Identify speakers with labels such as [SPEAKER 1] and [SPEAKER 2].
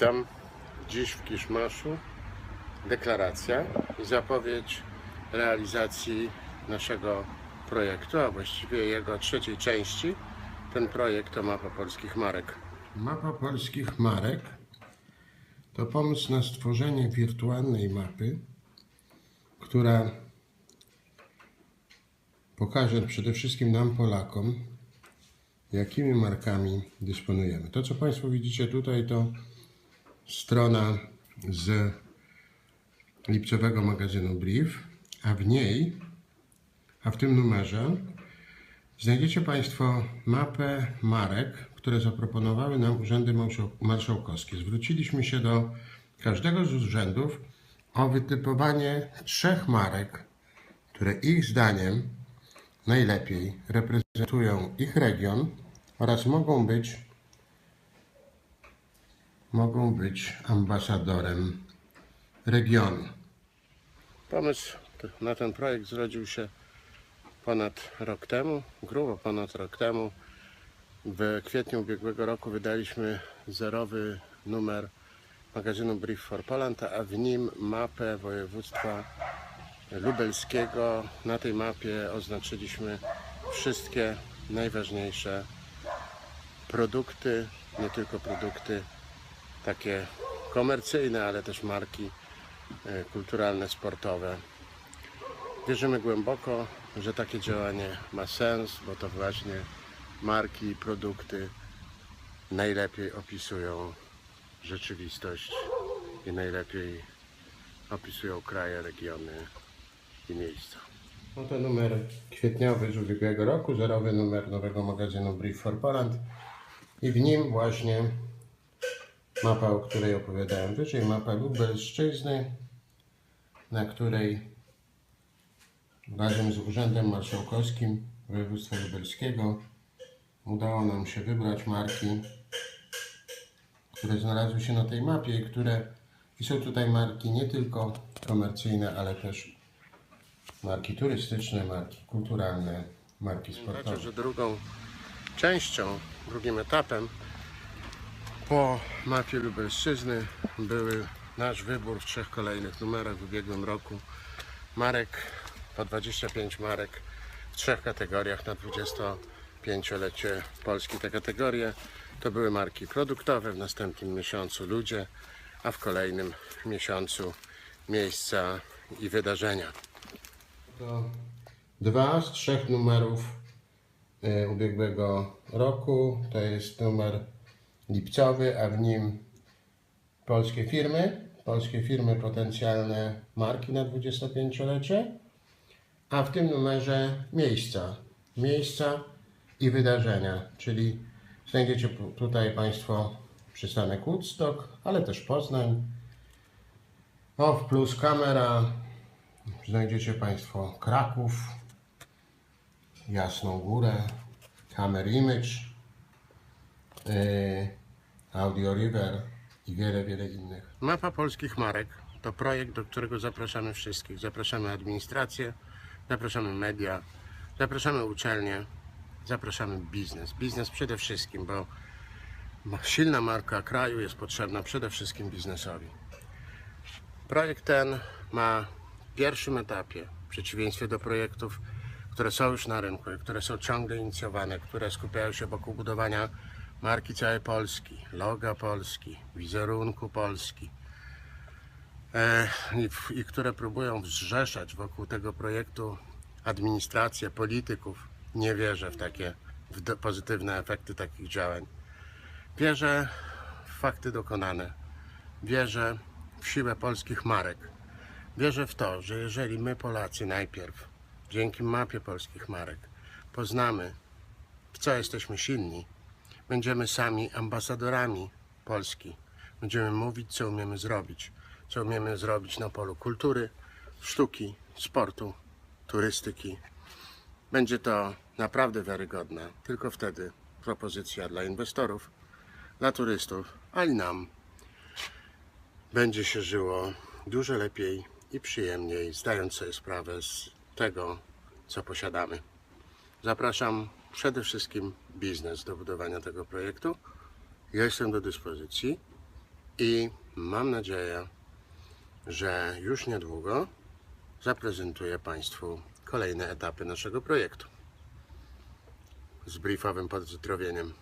[SPEAKER 1] Witam. Dziś w Kiszmaszu deklaracja i zapowiedź realizacji naszego projektu, a właściwie jego trzeciej części. Ten projekt to Mapa Polskich Marek. Mapa Polskich Marek to pomysł na stworzenie wirtualnej mapy, która pokaże przede wszystkim nam, Polakom, jakimi markami dysponujemy. To, co Państwo widzicie tutaj, to strona z lipcowego magazynu Brief, a w niej, a w tym numerze, znajdziecie Państwo mapę marek, które zaproponowały nam urzędy marszał- marszałkowskie. Zwróciliśmy się do każdego z urzędów o wytypowanie trzech marek, które ich zdaniem najlepiej reprezentują ich region oraz mogą być mogą być ambasadorem regionu. Pomysł na ten projekt zrodził się ponad rok temu, grubo ponad rok temu. W kwietniu ubiegłego roku wydaliśmy zerowy numer magazynu Brief for Poland, a w nim mapę województwa lubelskiego. Na tej mapie oznaczyliśmy wszystkie najważniejsze produkty, nie tylko produkty takie komercyjne, ale też marki e, kulturalne, sportowe. Wierzymy głęboko, że takie działanie ma sens, bo to właśnie marki i produkty najlepiej opisują rzeczywistość i najlepiej opisują kraje, regiony i miejsca. Oto numer kwietniowy z ubiegłego roku, zerowy numer nowego magazynu Brief for Poland i w nim właśnie mapa, o której opowiadałem wyżej, mapa Lubelszczyzny, na której razem z Urzędem Marszałkowskim Województwa Lubelskiego udało nam się wybrać marki, które znalazły się na tej mapie i które i są tutaj marki nie tylko komercyjne, ale też marki turystyczne, marki kulturalne, marki sportowe. Znaczy, że drugą częścią, drugim etapem po mapie Lubelszczyzny były nasz wybór w trzech kolejnych numerach w ubiegłym roku. Marek, po 25 marek w trzech kategoriach na 25-lecie Polski. Te kategorie to były marki produktowe, w następnym miesiącu ludzie, a w kolejnym miesiącu miejsca i wydarzenia. To dwa z trzech numerów e, ubiegłego roku. To jest numer lipcowy, a w nim polskie firmy, polskie firmy potencjalne marki na 25-lecie, a w tym numerze miejsca, miejsca i wydarzenia, czyli znajdziecie tutaj Państwo przystanek Woodstock, ale też Poznań, OFF plus kamera, znajdziecie Państwo Kraków, Jasną Górę, Hammer Image, Audio River i wiele, wiele innych. Mapa polskich marek to projekt, do którego zapraszamy wszystkich. Zapraszamy administrację, zapraszamy media, zapraszamy uczelnie, zapraszamy biznes. Biznes przede wszystkim, bo silna marka kraju jest potrzebna przede wszystkim biznesowi. Projekt ten ma w pierwszym etapie, w przeciwieństwie do projektów, które są już na rynku i które są ciągle inicjowane, które skupiają się wokół budowania marki całej Polski, loga Polski, wizerunku Polski e, i, i które próbują wzrzeszać wokół tego projektu administrację, polityków. Nie wierzę w takie w do, pozytywne efekty takich działań. Wierzę w fakty dokonane. Wierzę w siłę polskich marek. Wierzę w to, że jeżeli my Polacy najpierw dzięki mapie polskich marek poznamy, w co jesteśmy silni, będziemy sami ambasadorami Polski. Będziemy mówić, co umiemy zrobić. Co umiemy zrobić na polu kultury, sztuki, sportu, turystyki. Będzie to naprawdę wiarygodna. Tylko wtedy propozycja dla inwestorów, dla turystów, a i nam będzie się żyło dużo lepiej i przyjemniej, zdając sobie sprawę z tego, co posiadamy. Zapraszam przede wszystkim biznes do budowania tego projektu. Ja jestem do dyspozycji. i mam nadzieję, że już niedługo zaprezentuję Państwu kolejne etapy naszego projektu z briefowym pozdrowieniem.